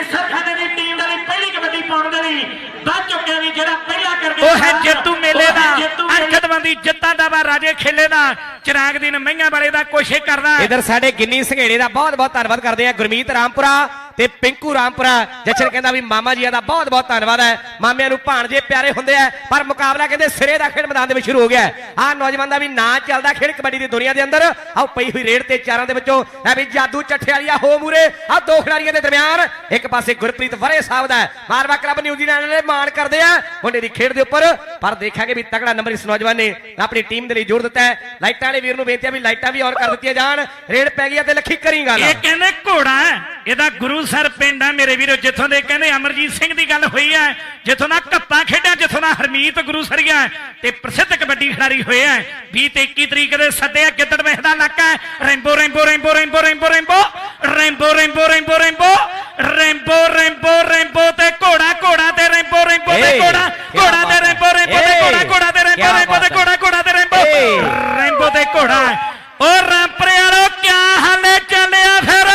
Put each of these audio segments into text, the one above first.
ਮੈਸਰ ਖਾਨੇ ਦੀ ਟੀਮ ਦੇ ਲਈ ਪਹਿਲੀ ਕਬੱਡੀ ਪਾਉਣ ਦੇ ਲਈ ਵੱਧ ਚੁੱਕਿਆ ਵੀ ਜਿਹੜਾ ਪਹਿਲਾ ਕਰਕੇ ਉਹ ਹੈ ਜੇਤੂ ਮੇਲੇ ਦਾ ਹੈ ਜੇਤੂ ਦਾ ਵਾ ਰਾਜੇ ਖੇਲੇ ਦਾ ਚਿਰਾਗ ਦੀਨ ਮਈਆਂ ਵਾਲੇ ਦਾ ਕੋਸ਼ਿਸ਼ ਕਰਦਾ ਇਧਰ ਸਾਡੇ ਗਿੰਨੀ ਸੰਘੇੜੇ ਦਾ ਬਹੁਤ ਬਹੁਤ ਧੰਨਵਾਦ ਕਰਦੇ ਆ ਗੁਰਮੀਤ ਰਾਮਪੁਰਾ ਤੇ ਪਿੰਕੂ ਰਾਮਪੁਰਾ ਜਸ਼ਨ ਕਹਿੰਦਾ ਵੀ ਮਾਮਾ ਜੀ ਦਾ ਬਹੁਤ ਬਹੁਤ ਧੰਨਵਾਦ ਹੈ। ਮਾਮਿਆਂ ਨੂੰ ਭਾਣਜੇ ਪਿਆਰੇ ਹੁੰਦੇ ਆ, ਪਰ ਮੁਕਾਬਲਾ ਕਹਿੰਦੇ ਸਿਰੇ ਦਾ ਖੇਡ ਮੈਦਾਨ ਦੇ ਵਿੱਚ ਸ਼ੁਰੂ ਹੋ ਗਿਆ ਆ ਨੌਜਵਾਨ ਦਾ ਵੀ ਨਾਂ ਚੱਲਦਾ ਖੇਡ ਕਬੱਡੀ ਦੀ ਦੁਨੀਆ ਦੇ ਅੰਦਰ। ਆਓ ਪਈ ਹੋਈ ਰੇਡ ਤੇ ਚਾਰਾਂ ਦੇ ਵਿੱਚੋਂ ਐ ਵੀ ਜਾਦੂ ਚੱਠੇ ਵਾਲੀਆ ਹੋ ਮੂਰੇ। ਆ ਦੋ ਖਿਡਾਰੀਆਂ ਦੇ ਦਰਮਿਆਨ, ਇੱਕ ਪਾਸੇ ਗੁਰਪ੍ਰੀਤ ਵਰੇ ਸਾਹਿਬ ਦਾ ਹੈ। ਮਾਰਵਾ ਕਲੱਬ ਨਿਊਜ਼ੀਲੈਂਡ ਨੇ ਮਾਣ ਕਰਦੇ ਆ, ਮੁੰਡੇ ਦੀ ਖੇਡ ਦੇ ਉੱਪਰ। ਪਰ ਦੇਖਾਂਗੇ ਵੀ ਤਗੜਾ ਨੰਬਰ ਇਸ ਨੌਜਵਾਨ ਨੇ ਆਪਣੀ ਟੀਮ ਦੇ ਲਈ ਜੋੜ ਦਿੱਤਾ ਹੈ। ਲਾਈਟਾਂ ਵਾਲੇ ਵੀਰ ਨੂੰ ਬੇਨਤੀ ਆ ਵੀ ਲਾਈਟਾਂ ਵੀ ਔਰ ਕਰ ਦਿੱਤੀਆਂ ਜਾਣ। ਰੇਡ ਪੈ ਗਈ ਤੇ ਲੱਖੀ ਕਰੀ ਗੱਲ ਇਹ ਕਹਿੰਦੇ ਘੋੜਾ ਇਹਦਾ ਗੁਰੂ ਸਰ ਪਿੰਡ ਹੈ ਮੇਰੇ ਵੀਰੋ ਜਿੱਥੋਂ ਦੇ ਕਹਿੰਦੇ ਅਮਰਜੀਤ ਸਿੰਘ ਦੀ ਗੱਲ ਹੋਈ ਹੈ ਜਿੱਥੋਂ ਦਾ ਕੱਪਾ ਖੇਡਿਆ ਜਿੱਥੋਂ ਦਾ ਹਰਮੀਤ ਗੁਰੂ ਸਰੀਆ ਤੇ ਪ੍ਰਸਿੱਧ ਕਬੱਡੀ ਖਿਡਾਰੀ ਹੋਏ 20 ਤੇ 21 ਤਰੀਕ ਦੇ ਸੱਦੇ ਆ ਗਿੱਦੜ ਮਹਿ ਦਾ ਇਲਾਕਾ Rambo Rambo Rambo Rambo Rambo Rambo Rambo Rambo Rambo Rambo Rambo Rambo Rambo ਤੇ ਘੋੜਾ ਘੋੜਾ ਤੇ ਰੈਂਬੋ ਰੈਂਬੋ ਤੇ ਘੋੜਾ ਘੋੜਾ ਤੇ। ਰੈਂਬੋ ਰੈਂਬੋ ਤੇ ਘੋੜਾ ਘੋੜਾ ਤੇ ਰੈਂਬੋ ਰੈਂਬੋ ਤੇ। ਘੋੜਾ ਘੋੜਾ ਤੇ। ਰੈਂਬੋ ਤੇ ਘੋੜਾ ਓ ਰਾਮਪਰੇ ਵਾਲੋ ਕਿਆ ਹਾਲੇ ਚੱਲਿਆ ਫਿਰ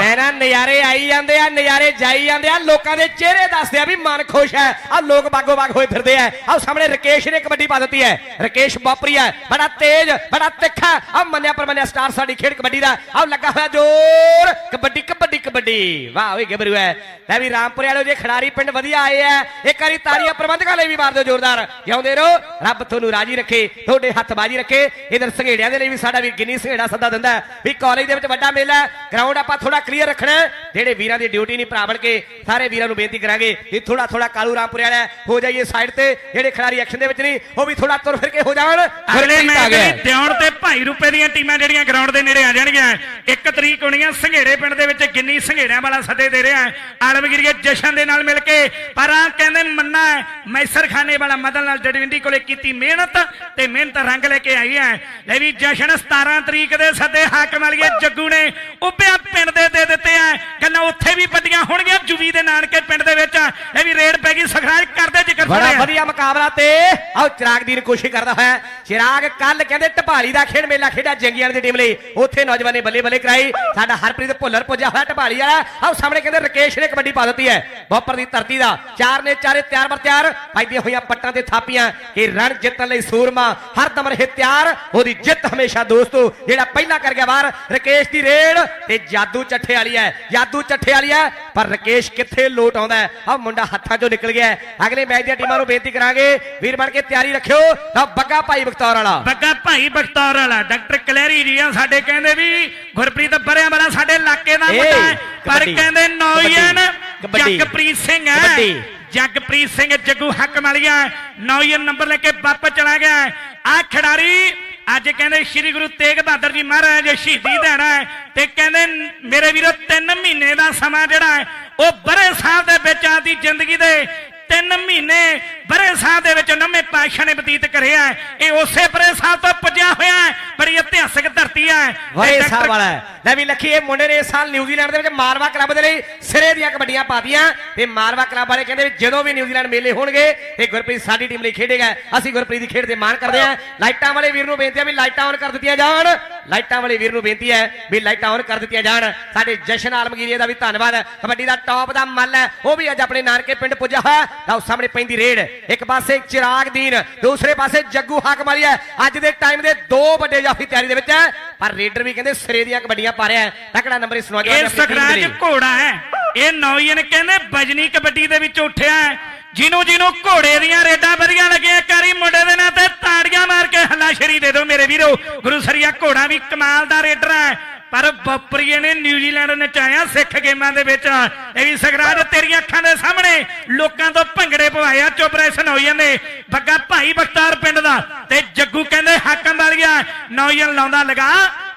ਮੈਂ ਨਾ ਨਜ਼ਾਰੇ ਆਈ ਜਾਂਦੇ ਆ ਨਜ਼ਾਰੇ ਜਾਈ ਜਾਂਦੇ ਆ, ਲੋਕਾਂ ਦੇ ਚਿਹਰੇ ਦੱਸਦੇ ਆ ਵੀ ਮਨ ਖੁਸ਼ ਹੈ। ਆ ਲੋਕ ਬਾਗੋ ਬਾਗ ਹੋਏ ਫਿਰਦੇ ਆ। ਆ ਸਾਹਮਣੇ ਰਕੇਸ਼ ਨੇ ਕਬੱਡੀ ਪਾ ਦਿੱਤੀ ਹੈ। ਰਕੇਸ਼ ਬਾਪਰੀ ਹੈ। ਬੜਾ ਤੇਜ਼, ਬੜਾ ਤਿੱਖਾ। ਆ ਮੰਨਿਆ ਪਰਮੰਨਿਆ ਸਟਾਰ ਸਾਡੀ ਖੇਡ ਕਬੱਡੀ ਦਾ। ਆ ਲੱਗਾ ਹੋਇਆ ਜ਼ੋਰ। ਕਬੱਡੀ ਕਬੱਡੀ ਕਬੱਡੀ। ਵਾਹ ਓਏ ਗੱਭਰੂ ਹੈ ਲੈ ਵੀ ਰਾਮਪੁਰੇ ਵਾਲੋ ਜੇ ਖਿਡਾਰੀ ਪਿੰਡ ਵਧੀਆ ਆਏ ਆ ਇੱਕ ਵਾਰੀ ਤਾੜੀਆਂ ਪ੍ਰਬੰਧਕਾਂ ਲਈ ਵੀ ਮਾਰ ਦਿਓ ਜ਼ੋਰਦਾਰ। ਜਿਉਂਦੇ ਰਹੋ ਰੱਬ ਤੁਹਾਨੂੰ ਰਾਜੀ ਰੱਖੇ ਤੁਹਾਡੇ ਹੱਥ ਬਾਜੀ ਰੱਖੇ। ਇਧਰ ਸੰਘੇੜਿਆਂ ਦੇ ਲਈ ਵੀ ਸਾਡਾ ਵੀ ਗਿੰਨੀ ਸੰਘੇੜਾ ਸੱਦਾ ਦਿੰਦਾ ਵੀ ਕਾਲਜ ਦੇ ਵਿੱਚ ਵੱਡਾ ਮੇਲਾ ਗਰਾਊਂਡ ਆਪਾਂ ਥੋੜਾ ਕਲੀਅਰ ਰੱਖਣਾ। ਜਿਹੜੇ ਵੀਰਾਂ ਦੀ ਡਿਊਟੀ ਨਹੀਂ ਭਰਾ ਬਣ ਕੇ ਸਾਰੇ ਵੀਰਾਂ ਨੂੰ ਬੇਨਤੀ ਕਰਾਂਗੇ ਵੀ ਥੋੜਾ ਥੋੜਾ ਕਾਲੂ ਰਾਮਪੁਰੇ ਵਾਲਾ ਹੋ ਜਾਈਏ ਸਾਈਡ ਤੇ। ਜਿਹੜੇ ਖਿਡਾਰੀ ਐਕਸ਼ਨ ਦੇ ਵਿੱਚ ਨਹੀਂ ਉਹ ਵੀ ਥੋੜਾ ਤੁਰ ਫਿਰ ਕੇ ਹੋ ਜਾਣ। ਅਗਲੇ ਮੈਚ ਦੇ ਦਿਉਣ ਤੇ ਭਾਈ ਰੂਪੇ ਦੀਆਂ ਟੀਮਾਂ ਜਿਹੜੀਆਂ ਗਰਾਊਂਡ ਦੇ ਨੇੜੇ ਆ ਜਾਣਗੀਆਂ। ਇੱਕ ਤਰੀਕ ਹੋਣੀਆਂ ਸੰਘੇੜੇ ਪਿੰਡ ਦੇ ਵਿੱਚ ਗਿੰਨੀ ਸੰਘੇੜਿਆਂ ਵਾਲਾ ਸੱਦੇ ਦੇ ਰਿਹਾ। ਆਲਮਗੀਰੀਏ ਜਸ਼ਨ ਦੇ ਨਾਲ ਮਿਲ ਕੇ ਪਰ ਆ ਕਹਿੰਦੇ ਮੰਨਾ ਹੈ, ਮੈਸਰ ਖਾਨੇ ਵਾਲਾ ਮਦਨ ਨਾਲ ਜੜਵਿੰਡੀ ਕੋਲੇ ਕੀਤੀ ਮਿਹਨਤ ਤੇ ਮਿਹਨਤ ਰੰਗ ਲੈ ਕੇ ਆਈ ਹੈ। ਲੈ ਵੀ ਜਸ਼ਨ 17 ਤਰੀਕ ਦੇ ਸੱਦੇ ਹਾਕਮ ਵਾਲੀਏ ਜੱਗੂ ਨੇ ਉੱਪਿਆ ਪਿੰਡ ਦੇ ਦੇ ਦਿੱਤੇ ਆ ਕਹਿੰਦਾ ਉੱਥੇ ਵੀ ਵੱਡੀਆਂ ਹੋਣਗੀਆਂ ਜੁਵੀ ਦੇ ਨਾਨਕੇ ਪਿੰਡ ਦੇ ਵਿੱਚ। ਇਹ ਵੀ ਰੇਡ ਪੈ ਗਈ ਸਖਰਾਜ ਕਰਦੇ ਜ਼ਿਕਰ ਬੜਾ। ਵਧੀਆ ਮੁਕਾਬਲਾ ਤੇ ਆਓ ਚਿਰਾਗ ਦੀ ਕੋਸ਼ਿਸ਼ ਕਰਦਾ ਹੋਇਆ ਚਿਰਾਗ ਕੱਲ ਕਹਿੰਦੇ ਢਪਾਲੀ ਦਾ ਖੇਡ ਮੇਲਾ ਖੇਡਿਆ ਜੰਗੀਆਂ ਦੀ ਟੀਮ ਲਈ। ਉੱਥੇ ਨੌਜਵਾਨ ਨੇ ਬੱਲੇ ਬੱਲੇ ਕਰਾਈ। ਸਾਡਾ ਹਰਪ੍ਰੀਤ ਭੁੱਲਰ ਪੁੱਜਿਆ ਹੋਇਆ ਢਪਾਲੀ ਵਾਲਾ ਆਓ ਸਾਹਮਣੇ ਕਹਿੰਦੇ ਰਕੇਸ਼ ਨੇ ਕਬੱਡੀ ਪਾ ਦਿੱਤੀ ਹੈ। ਬੋਪਰ ਦੀ ਧਰਤੀ ਦਾ। ਚਾਰ ਨੇ ਚਾਰੇ ਤਿਆਰ ਬਰ ਤਿਆਰ। ਪਾਈਆਂ ਹੋਈਆਂ ਪੱਟਾਂ ਤੇ ਥਾਪੀਆਂ ਕਿ ਰਣ ਜਿੱਤਣ ਲਈ ਸੂਰਮਾ ਹਰਦਮ ਰਹੇ ਤਿਆਰ। ਉਹਦੀ ਜਿੱਤ ਹਮੇਸ਼ਾ ਦੋਸਤੋ ਜਿਹੜਾ ਪਹਿਲਾਂ ਕਰ ਗਿਆ ਬਾਹਰ ਰਕੇਸ਼ ਦੀ ਰੇਲ ਤੇ ਜਾਦੂ ਚੱਠੇ ਵਾਲੀ ਹੈ। ਜਾਦੂ ਚੱਠੇ ਵਾਲੀ ਹੈ। ਪਰ ਰਕੇਸ਼ ਕਿੱਥੇ ਲੋਟ ਆਉਂਦਾ ਆ ਮੁੰਡਾ ਹੱਥਾਂ 'ਚੋਂ ਨਿਕਲ ਗਿਆ। ਅਗਲੇ ਮੈਚ ਦੀਆਂ ਟੀਮਾਂ ਨੂੰ ਬੇਨਤੀ ਕਰਾਂਗੇ ਵੀਰ ਬਣ ਕੇ ਤਿਆਰੀ ਰੱਖਿਓ। ਤਾਂ ਬੱਗਾ ਭਾਈ ਬਖਤੌਰ ਵਾਲਾ। ਬੱਗਾ ਭਾਈ ਬਖਤੌਰ ਵਾਲਾ ਡਾਕਟਰ ਕਲੈਰੀ ਜੀ ਆ ਸਾਡੇ ਕਹਿੰਦੇ ਵੀ ਗੁਰਪ੍ਰੀਤ ਬਰਿਆਂ ਵਾਲਾ ਸਾਡੇ ਇਲਾਕੇ ਦਾ ਮੁੰਡਾ ਹੈ। ਪਰ ਕਹਿੰਦੇ ਕਬੱਡੀ, ਜਗਪ੍ਰੀਤ ਸਿੰਘ ਹੈ। ਜਗਪ੍ਰੀਤ ਸਿੰਘ ਜੱਗੂ ਹੱਕ ਮਾਲੀਆ ਨੌਜਨ ਨੰਬਰ ਲੈ ਕੇ ਵਾਪਸ ਚਲਾ ਅੱਜ ਕਹਿੰਦੇ ਸ੍ਰੀ ਗੁਰੂ ਤੇਗ ਬਹਾਦਰ ਜੀ ਮਹਾਰਾਜ ਸ਼ਹੀਦੀ ਦੇਣਾ ਹੈ ਤੇ ਕਹਿੰਦੇ ਮੇਰੇ ਵੀਰੋ 3 ਮਹੀਨੇ ਦਾ ਸਮਾਂ ਜਿਹੜਾ ਹੈ, ਉਹ ਬਰੇ ਸਾਹਿਬ ਦੇ ਵਿੱਚ ਆਦੀ ਜ਼ਿੰਦਗੀ ਦੇ ਤਿੰਨ ਮਹੀਨੇ ਬਰੇ ਸਾਹਿਬ ਦੇ ਵਿੱਚ ਨਵੇਂ ਪਾਤਸ਼ਾਹ ਨੇ ਬਤੀਤ ਕਰਿਆ ਇਹ ਉਸੇ ਬਰੇ ਸਾਹਿਬ ਤੋਂ ਪੁੱਜਿਆ ਹੋਇਆ ਹੈ ਬੜੀ ਇਤਿਹਾਸਕ ਧਰਤੀ ਸਾਹਿਬ ਵਾਲਾ ਹੈ। ਲੈ ਵੀ ਲੱਖੀ, ਇਹ ਮੁੰਡੇ ਨੇ ਇਸ ਸਾਲ ਨਿਊਜ਼ੀਲੈਂਡ ਦੇ ਵਿੱਚ ਮਾਰਵਾ ਕਲੱਬ ਦੇ ਲਈ ਸਿਰੇ ਦੀਆਂ ਕਬੱਡੀਆਂ ਪਾਤੀਆਂ। ਤੇ ਮਾਰਵਾ ਕਲੱਬ ਵਾਲੇ ਕਹਿੰਦੇ ਵੀ ਜਦੋਂ ਵੀ ਨਿਊਜ਼ੀਲੈਂਡ ਮੇਲੇ ਹੋਣਗੇ, ਤੇ ਗੁਰਪ੍ਰੀਤ ਸਾਡੀ ਟੀਮ ਲਈ ਖੇਡੇਗਾ। ਅਸੀਂ ਗੁਰਪ੍ਰੀਤ ਦੀ ਖੇਡ ਤੇ ਮਾਣ ਕਰਦੇ ਹਾਂ। ਲਾਈਟਾਂ ਵਾਲੇ ਵੀਰ ਨੂੰ ਬੇਨਤੀ ਹੈ ਵੀ ਲਾਈਟਾਂ ਔਨ ਕਰ ਦਿੱਤੀਆਂ ਜਾਣ। ਲਾਈਟਾਂ ਵਾਲੇ ਵੀਰ ਨੂੰ ਬੇਨਤੀ ਹੈ ਵੀ ਲਾਈਟਾਂ ਔਨ ਕਰ ਦਿੱਤੀਆਂ ਜਾਣ। ਸਾਡੇ ਜਸ਼ਨ ਆਲਮਗੀਰੀਏ ਦਾ ਵੀ ਧੰਨਵਾਦ। ਕਬੱਡੀ ਦਾ ਟੌਪ ਦਾ ਮੱਲ ਹੈ। ਉਹ ਵੀ ਅੱਜ ਆਪਣੇ ਨਾਨਕੇ ਪਿੰਡ ਪੁੱਜਾ ਹੋਇਆ ਲਓ ਸਾਹਮਣੇ ਪੈਂਦੀ ਰੇਡ। ਇੱਕ ਪਾਸੇ ਚਿਰਾਗ ਦੀਨ ਦੂਸਰੇ ਪਾਸੇ ਜੱਗੂ ਹਾਕਮ ਵਾਲੀ ਹੈ। ਅੱਜ ਦੇ ਟਾਈਮ ਦੇ ਦੋ ਵੱਡੇ ਜਾਫੀ ਤਿਆਰੀ ਦੇ ਵਿੱਚ ਹੈ। ਪਰ ਰੇਡਰ ਵੀ ਕਹਿੰਦੇ ਸਿਰੇ ਦੀਆਂ ਕਬੱਡੀਆਂ ਪਾ ਰਿਹਾ ਹੈ। ਤਕੜਾ ਨੰਬਰ ਇਸ ਨੌਜਵਾਨ ਇਹ ਸਖਰਾਜ। ਘੋੜਾ ਹੈ। ਇਹ ਨੌਜਨ ਕਹਿੰਦੇ ਬਜਨੀ ਕਬੱਡੀ ਦੇ ਵਿੱਚ ਉੱਠਿਆ ਹੈ। ਜਿਹਨੂੰ ਜਿਹਨੂੰ ਘੋੜੇ ਦੀਆਂ ਰੇਡਾਂ ਵਧੀਆ ਲੱਗੀਆਂ ਕਾਰੀ ਮੁੰਡੇ ਦੇ ਨਾਂ ਤੇ ਤਾੜੀਆਂ ਮਾਰ ਕੇ ਹੱਲਾਸ਼ੇਰੀ ਦੇ ਦਿਓ ਮੇਰੇ ਵੀਰੋ। ਗੁਰੂ ਸਰੀਆ ਘੋੜਾ ਵੀ ਕਮਾਲ ਦਾ ਰੇਡਰ ਹੈ। ਪਰ ਬੱਪਰੀਏ ਨੇ ਨਿਊਜ਼ੀਲੈਂਡ ਨਚਾਇਆ ਸਿੱਖ ਗੇਮਾਂ ਦੇ ਵਿੱਚ। ਇਹ ਵੀ ਸਖਰਾਜ ਤੇਰੀਆਂ ਅੱਖਾਂ ਦੇ ਸਾਹਮਣੇ। ਲੋਕਾਂ ਤੋਂ ਭੰਗੜੇ ਪਵਾਇਆ ਚੋਪਰੇਸ਼ਨ ਹੋਈ ਜਾਂਦੇ। ਬੱਗਾ ਭਾਈ ਬਖਤਾਰ ਪਿੰਡ ਦਾ ਤੇ ਜੱਗੂ ਕਹਿੰਦੇ ਹਾਕਮ ਵਾਲੀਆ ਨੌਜਨ ਲਾਉਂਦਾ ਲਗਾ।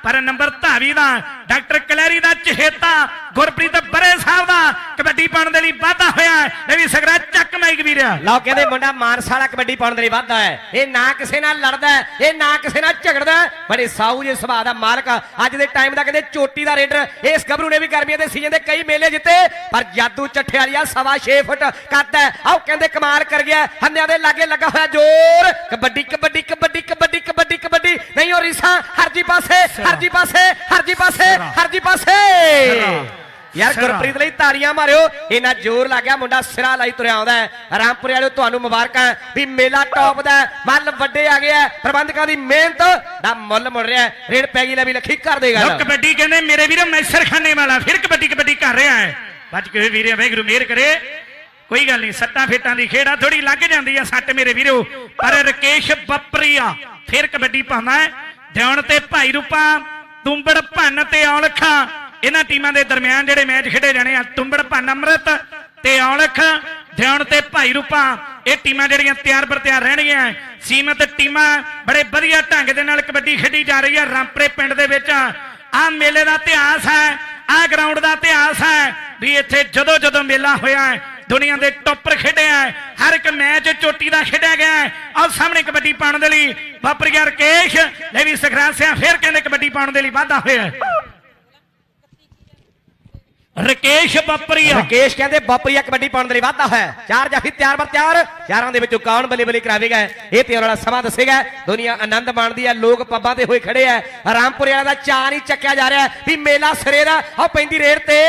ਪਰ ਨੰਬਰ ਧਾਵੀ ਦਾ, ਡਾਕਟਰ ਕਲੈਰੀ ਦਾ ਚਹੇਤਾ, ਗੁਰਪ੍ਰੀਤ ਬਰੇ ਸਾਹਿਬ ਦਾ ਕਬੱਡੀ ਪਾਉਣ ਦੇ ਲਈ ਵਾਧਾ ਹੋਇਆ ਇਹ ਵੀ ਸਗਰਾ ਚੱਕ ਮਾਈਕ ਵੀਰ। ਲਓ ਕਹਿੰਦੇ ਮੁੰਡਾ ਮਾਨਸਾਲਾ ਕਬੱਡੀ ਪਾਉਣ ਦੇ ਲਈ ਵਾਧਾ ਹੈ। ਇਹ ਨਾ ਕਿਸੇ ਨਾਲ ਲੜਦਾ ਇਹ ਨਾ ਕਿਸੇ ਨਾਲ ਝਗੜਦਾ ਬੜੇ ਸਾਊ ਜੇ ਸੁਭਾਅ ਦਾ ਮਾਲਕ ਅੱਜ ਦੇ ਟਾਈਮ ਦਾ ਕਹਿੰਦੇ ਚੋਟੀ ਦਾ ਰੇਡਰ, ਇਸ ਗੱਭਰੂ ਨੇ ਵੀ ਗਰਮੀਆਂ ਦੇ ਸੀਜ਼ਨ ਦੇ ਕਈ ਮੇਲੇ ਜਿੱਤੇ, ਪਰ ਜਾਦੂ ਚੱਠੇ ਵਾਲੀਆ ਸਵਾ 6 ਫੁੱਟ ਕੱਦ ਹੈ। ਆਓ ਕਹਿੰਦੇ ਕਮਾਲ ਕਰ ਗਿਆ, ਹੰਨਿਆਂ ਦੇ ਲਾਗੇ ਲੱਗਾ ਹੋਇਆ ਜ਼ੋਰ। ਕਬੱਡੀ ਕਬੱਡੀ ਕਬੱਡੀ। ਕਬੱਡੀ ਕਬੱਡੀ ਕਬੱਡੀ। ਨਹੀਂ ਉਹ ਰੀਸਾ ਹਰਜੀ ਪਾਸੇ ਹਰਜੀ ਪਾਸੇ ਹਰਜੀ ਪਾਸੇ। ਹਰਜੀ ਪਾਸੇ। ਯਾਰ। ਗੁਰਪ੍ਰੀਤ ਲਈ ਤਾੜੀਆਂ ਮਾਰਿਓ। ਇਹਨਾਂ ਜ਼ੋਰ ਲੱਗ ਗਿਆ ਮੁੰਡਾ ਸਿਰਾ ਲਈ ਤੁਰਿਆ ਆਉਂਦਾ ਹੈ। ਰਾਮਪੁਰੇ ਵਾਲਿਓ ਤੁਹਾਨੂੰ ਮੁਬਾਰਕਾਂ ਵੀ ਮੇਲਾ ਟੌਪ ਦਾ ਮੱਲ ਵੱਡੇ ਆ ਗਿਆ ਪ੍ਰਬੰਧਕਾਂ ਦੀ ਮਿਹਨਤ ਦਾ ਮੁੱਲ ਮੁੜ ਰਿਹਾ। ਰੇਡ ਪੈ ਗਈ ਲੈ ਵੀ ਲੱਖੀ ਕਰ ਦੇਗਾ ਲੋ ਕਬੱਡੀ ਕਹਿੰਦੇ ਮੇਰੇ ਵੀਰੋ ਮੈਸਰ ਖਾਨੇ ਵਾਲਾ ਫਿਰ ਕਬੱਡੀ ਕਬੱਡੀ ਕਰ ਰਿਹਾ ਹੈ। ਬੱਜ ਕੇ ਵੀਰੇ ਵੈਗਰੂ ਮੇਰ ਕਰੇ। ਕੋਈ ਗੱਲ ਨਹੀਂ, ਸੱਟਾਂ ਫੇਟਾਂ ਦੀ ਖੇੜਾ ਥੋੜੀ ਲੱਗ ਜਾਂਦੀ ਆ ਸੱਟ ਮੇਰੇ ਵੀਰੋ। ਪਰ ਰਕੇਸ਼ ਬੱਪਰੀਆ, ਫਿਰ ਕਬੱਡੀ ਪਾਉਂਦਾ ਹੈ। ਦਿਉਣ ਤੇ ਭਾਈ ਰੂਪਾ, ਤੁੰਬੜ ਭੰਨ ਤੇ ਔਲਖਾਂ। ਇਹਨਾਂ ਟੀਮਾਂ ਦੇ ਦਰਮਿਆਨ ਜਿਹੜੇ ਮੈਚ ਖੇਡੇ ਜਾਣੇ ਆ, ਤੁੰਬੜ ਭੰਨ ਅੰਮ੍ਰਿਤ ਤੇ ਔਲਖ। ਦਿਉਣ ਤੇ ਭਾਈ ਰੂਪਾ, ਇਹ ਟੀਮਾਂ ਜਿਹੜੀਆਂ ਤਿਆਰ ਬਰ ਤਿਆਰ ਰਹਿਣਗੀਆਂ ਸੀਮਤ ਟੀਮਾਂ, ਬੜੇ ਵਧੀਆ ਢੰਗ ਦੇ ਨਾਲ ਕਬੱਡੀ ਖੇਡੀ ਜਾ ਰਹੀ ਹੈ ਰਾਮਪਰੇ ਪਿੰਡ ਦੇ ਵਿੱਚ ਆ ਮੇਲੇ ਦਾ ਇਤਿਹਾਸ ਹੈ, ਆ ਗਰਾਊਂਡ ਦਾ ਇਤਿਹਾਸ ਹੈ ਵੀ ਇੱਥੇ ਜਦੋਂ ਜਦੋਂ ਮੇਲਾ ਹੋਇਆ ਹੈ ਦੁਨੀਆ ਦੇ ਟੌਪਰ ਖੇਡਿਆ ਹਰ ਇੱਕ ਮੈਚ ਚੋਟੀ ਦਾ ਖੇਡਿਆ ਗਿਆ ਹੈ। ਆਹ ਸਾਹਮਣੇ ਕਬੱਡੀ ਪਾਉਣ ਦੇ ਲਈ ਵਾਪਰ ਗਿਆ ਰਕੇਸ਼। ਲੈ ਵੀ ਸਖਰਾਜ ਸਿਆ ਫਿਰ ਕਹਿੰਦੇ ਕਬੱਡੀ ਪਾਉਣ ਦੇ ਲਈ ਵਾਧਾ ਹੋਇਆ ਰਕੇਸ਼ ਬੱਪਰੀਆ ਰਕੇਸ਼ ਕਹਿੰਦੇ ਬਾਪਰੀਆ ਕਬੱਡੀ ਪਾਉਣ ਦੇ ਲਈ ਵਾਧਾ ਹੋਇਆ ਚਾਰ ਜਾਫੀ ਤਿਆਰ ਬਰ ਤਿਆਰ। ਚਾਰਾਂ ਦੇ ਵਿੱਚੋਂ ਕੌਣ ਬੱਲੇ ਬੱਲੇ ਕਰਾਵੇਗਾ ਇਹ ਤੇ ਵਾਲਾ ਸਮਾਂ ਦੱਸੇਗਾ। ਦੁਨੀਆ ਆਨੰਦ ਮਾਣਦੀ ਹੈ ਲੋਕ ਪੱਬਾਂ ਤੇ ਹੋਏ ਖੜੇ ਆ। ਰਾਮਪੁਰੇ ਵਾਲਾ ਦਾ ਚਾਰ ਹੀ ਚੱਕਿਆ ਜਾ ਰਿਹਾ ਵੀ ਮੇਲਾ ਸਿਰੇ ਦਾ ਆ ਪੈਂਦੀ ਰੇੜ ਤੇ।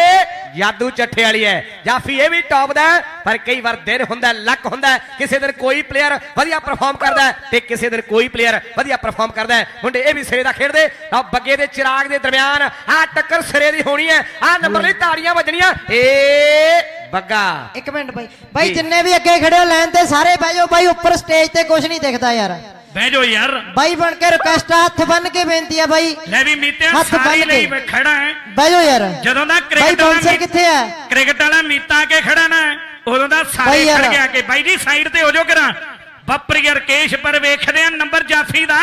ਜਾਦੂ ਚੱਠੇ ਵਾਲੀ ਹੈ। ਜਾਫੀ ਇਹ ਵੀ ਟੌਪ ਦਾ ਪਰ ਕਈ ਵਾਰ ਦਿਨ ਹੁੰਦਾ ਲੱਕ ਹੁੰਦਾ। ਕਿਸੇ ਦਿਨ ਕੋਈ ਪਲੇਅਰ ਵਧੀਆ ਪਰਫਾਰਮ ਕਰਦਾ ਤੇ ਕਿਸੇ ਦਿਨ ਕੋਈ ਪਲੇਅਰ ਵਧੀਆ ਪਰਫਾਰਮ ਕਰਦਾ ਮੁੰਡੇ ਇਹ ਵੀ ਸਿਰੇ ਦਾ ਖੇਡਦੇ ਆ ਬੱਗੇ ਦੇ ਚਿਰਾਗ ਦੇ ਦਰਮਿਆਨ ਆ ਟੱਕਰ ਸਿਰੇ ਦੀ ਹੋਣੀ ਹੈ ਆ ਨੰਬਰ ਲਈ ਤਾੜੀਆਂ ਵੱਜਣੀਆਂ। ਏ ਬੱਗਾ। ਇੱਕ ਮਿੰਟ ਬਾਈ। ਬਾਈ। ਜਿੰਨੇ ਵੀ ਅੱਗੇ ਖੜੇ ਹੋ ਲਾਈਨ ਤੇ ਸਾਰੇ ਬਹਿ ਜਾਓ ਬਾਈ ਉੱਪਰ ਸਟੇਜ ਤੇ ਕੁਝ ਨਹੀਂ ਦਿਖਦਾ ਯਾਰ। ਬਹਿ ਜਾਓ ਯਾਰ। ਬਾਈ ਬਣ ਕੇ ਰਿਕਵੈਸਟ ਹੱਥ ਬੰਨ ਕੇ ਬੇਨਤੀ ਆ ਬਾਈ। ਲੈ ਵੀ ਮੀਤਿਆ ਹੱਥ ਸਾਰੀ ਬੰਨ੍ਹ ਲਈ ਕੇ। ਮੈਂ ਖੜਾ ਹੈ ਬਹਿ ਜਾਓ ਯਾਰ। ਜਦੋਂ ਦਾ ਬਾਈ ਕ੍ਰਿਕਟ ਵਾਲਾ ਬਾਉਂਸਰ ਮੀ- ਕਿੱਥੇ ਆ? ਕ੍ਰਿਕਟ ਵਾਲਾ ਮੀਤਾ ਆ ਕੇ ਖੜਾ ਨਾ ਉਦੋਂ ਦਾ ਸਾਰੇ ਯਾਰ। ਖੜ ਗਿਆ ਕਿ ਬਾਈ ਜੀ ਸਾਈਡ ਤੇ ਹੋ ਜਾਓ ਕਰਾਂ। ਬੱਪਰੀ ਰਕੇਸ਼ ਪਰ ਵੇਖਦੇ ਆ ਨੰਬਰ ਜਾਫੀ ਦਾ।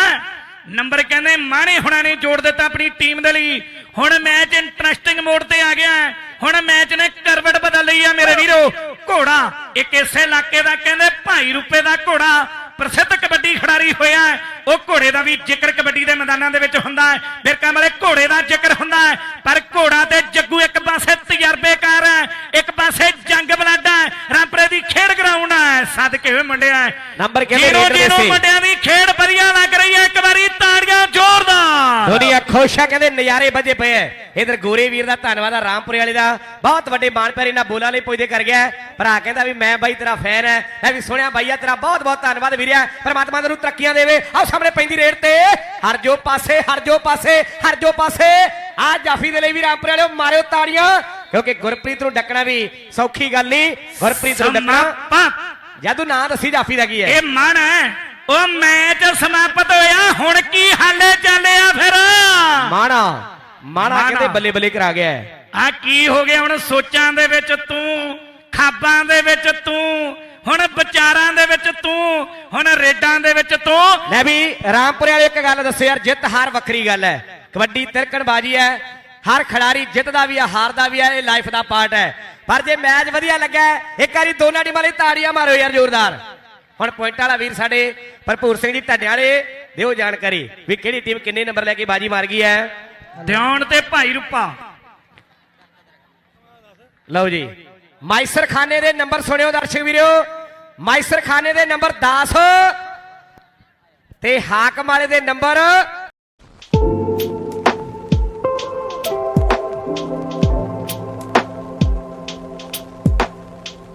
ਨੰਬਰ ਕਹਿੰਦੇ ਮਾਣੇ ਹੁਣਾਂ ਨੇ ਜੋੜ ਦਿੱਤਾ ਆਪਣੀ ਟੀਮ ਦੇ ਲਈ। ਹੁਣ ਮੈਚ ਇੰਟਰਸਟਿੰਗ ਮੋਡ ਤੇ ਆ ਗਿਆ ਹੈ। ਹੁਣ ਮੈਚ ਨੇ ਕਰਵਟ ਬਦਲ ਲਈ ਆ ਮੇਰੇ ਵੀਰੋ। ਘੋੜਾ ਇੱਕ ਇਸੇ ਇਲਾਕੇ ਦਾ ਕਹਿੰਦੇ ਭਾਈ ਰੂਪੇ ਦਾ ਘੋੜਾ। ਪ੍ਰਸਿੱਧ ਕਬੱਡੀ ਖਿਡਾਰੀ ਹੋਇਆ। ਉਹ ਘੋੜੇ ਦਾ ਵੀ ਜ਼ਿਕਰ ਕਬੱਡੀ ਦੇ ਮੈਦਾਨਾਂ ਦੇ ਵਿੱਚ ਹੁੰਦਾ ਹੈ। ਬਿਰਕਾਂ ਵਾਲੇ ਘੋੜੇ ਦਾ ਜ਼ਿਕਰ ਹੁੰਦਾ ਹੈ। ਪਰ ਘੋੜਾ ਤੇ ਜੱਗੂ ਇੱਕ ਪਾਸੇ ਤਜਰਬੇਕਾਰ ਹੈ। ਇੱਕ ਪਾਸੇ ਜੰਗ ਬਲਾਡਾ ਹੈ। ਰਾਮਪੁਰੇ ਦੀ ਖੇਡ ਗਰਾਊਂਡ ਹੈ। ਸਦਕੇ ਹੋਏ ਮੁੰਡਿਆ ਨੰਬਰ ਕਹਿੰਦੇ ਰੇਡਰ ਦੇ ਸੀ। ਮੁੰਡਿਆਂ ਦੀ ਖੇਡ ਵਧੀਆ ਖੁਸ਼ ਕਹਿੰਦੇ ਨਜ਼ਾਰੇ ਵੱਜੇ ਪਏ ਐ। ਇਧਰ ਗੋਰੇ ਵੀਰ ਦਾ ਧੰਨਵਾਦ ਆ ਰਾਮਪੁਰੇ ਵਾਲੇ ਦਾ। ਬਹੁਤ ਵੱਡੇ ਮਾਣ ਪਿਆਰੇ ਨਾਲ ਬੋਲਾਂ ਲਈ ਪੁੱਜਦੇ ਕਰ ਗਿਆ। ਭਰਾ ਕਹਿੰਦਾ ਵੀ ਮੈਂ ਬਾਈ ਤੇਰਾ ਫੈਨ ਐ। ਮੈਂ ਵੀ ਸੁਣਿਆ ਬਾਈਆ ਤੇਰਾ ਬਹੁਤ ਬਹੁਤ ਧੰਨਵਾਦ ਵੀਰਿਆ। ਪਰਮਾਤਮਾ ਤੈਨੂੰ ਤਰੱਕੀਆਂ ਦੇਵੇ। ਆਹ ਸਾਹਮਣੇ ਪੈਂਦੀ ਰੇਡ ਤੇ। ਹਰ ਜੋ ਪਾਸੇ ਹਰ ਜੋ ਪਾਸੇ ਹਰ ਜੋ ਪਾਸੇ। ਆ ਜਾਫੀ ਦੇ ਲਈ ਵੀ ਰਾਮਪੁਰੇ ਵਾਲਿਓ ਮਾਰਿਓ ਤਾੜੀਆਂ। ਕਿਉਂਕਿ ਗੁਰਪ੍ਰੀਤ ਨੂੰ ਡੱਕਣਾ ਵੀ ਸੌਖੀ ਗੱਲ ਨਹੀਂ। ਗੁਰਪ੍ਰੀਤ ਨੂੰ ਡੱਕਣਾ ਜਦੋਂ ਨਾਂ ਦੱਸੀ ਜਾਫੀ ਦਾ ਕੀ ਹੈ ਇਹ ਮਨ ਹੈ ਉਹ ਮੈਚ ਸਮਾਪਤ ਹੋਇਆ। ਹੁਣ ਕੀ ਹਾਲੇ ਚੱਲਿਆ ਫਿਰ ਮਾਣਾ ਮਾਣਾ। ਕਹਿੰਦੇ ਬੱਲੇ ਬੱਲੇ ਕਰਾ ਗਿਆ। ਆ ਕੀ ਹੋ ਗਿਆ ਹੁਣ ਸੋਚਾਂ ਦੇ ਵਿੱਚ ਤੂੰ ਖਾਬਾਂ ਦੇ ਵਿੱਚ ਤੂੰ ਹੁਣ ਵਿਚਾਰਾਂ ਦੇ ਵਿੱਚ ਤੂੰ ਹੁਣ ਰੇਡਾਂ ਦੇ ਵਿੱਚ ਤੂੰ। ਲੈ ਵੀ ਰਾਮਪੁਰੇ ਵਾਲੇ ਇੱਕ ਗੱਲ ਦੱਸੋ ਯਾਰ ਜਿੱਤ ਹਾਰ ਵੱਖਰੀ ਗੱਲ ਹੈ। ਕਬੱਡੀ ਤਿਰਕਣਬਾਜੀ ਹੈ ਹਰ ਖਿਡਾਰੀ ਜਿੱਤਦਾ ਵੀ ਹੈ ਹਾਰਦਾ ਵੀ ਹੈ ਇਹ ਲਾਈਫ ਦਾ ਪਾਰਟ ਹੈ। ਪਰ ਜੇ ਮੈਚ ਵਧੀਆ ਲੱਗਾ ਇੱਕ ਵਾਰੀ ਦੋਨਾਂ ਟੀਮਾਂ ਲਈ ਤਾੜੀਆਂ ਮਾਰੋ ਯਾਰ ਜ਼ੋਰਦਾਰ। ਹੁਣ ਪੁਆਇੰਟ ਵਾਲਾ ਵੀਰ ਸਾਡੇ ਭਰਪੂਰ ਸਿੰਘ ਜੀ ਢੱਡੇ ਵਾਲੇ। ਦਿਓ ਜਾਣਕਾਰੀ ਵੀ ਕਿਹੜੀ ਟੀਮ ਕਿੰਨੇ ਨੰਬਰ ਲੈ ਕੇ ਬਾਜੀ ਮਾਰ ਗਈ ਹੈ? ਦਿਉਣ ਤੇ ਭਾਈ ਰੂਪਾ। ਲਓ ਜੀ। ਮਾਈਸਰ ਖਾਨੇ ਦੇ ਨੰਬਰ ਸੁਣਿਓ ਦਰਸ਼ਕ ਵੀਰੋ। ਮਾਈਸਰ ਖਾਨੇ ਦੇ ਨੰਬਰ 10 ਤੇ ਹਾਕਮ ਵਾਲੇ ਦੇ ਨੰਬਰ